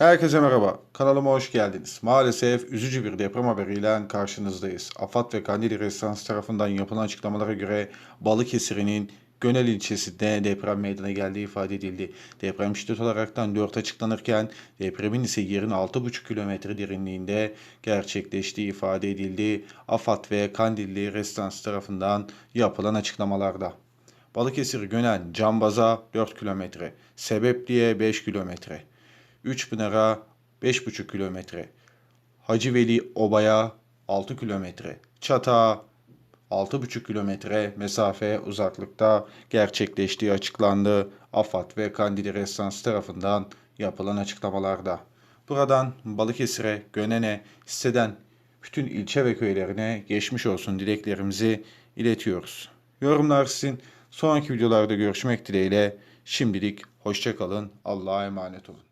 Herkese merhaba. Kanalıma hoş geldiniz. Maalesef üzücü bir deprem haberiyle karşınızdayız. AFAD ve Kandili Residans tarafından yapılan açıklamalara göre Balıkesir'in Gönel ilçesinde deprem meydana geldiği ifade edildi. Deprem şiddet olaraktan 4 açıklanırken depremin ise yerin 6,5 kilometre derinliğinde gerçekleştiği ifade edildi. AFAD ve Kandilli Residans tarafından yapılan açıklamalarda. Balıkesir Gönel Cambaza 4 kilometre, Sebepliye 5 kilometre, 3Pınar'a 5,5 kilometre, Hacı Veli Oba'ya 6 kilometre, Çat'a 6,5 kilometre mesafe uzaklıkta gerçekleştiği açıklandı. AFAD ve Kandili Restans tarafından yapılan açıklamalarda. Buradan Balıkesir'e, Gönen'e, hisseden bütün ilçe ve köylerine geçmiş olsun dileklerimizi iletiyoruz. Yorumlar sizin. Sonraki videolarda görüşmek dileğiyle. Şimdilik hoşçakalın. Allah'a emanet olun.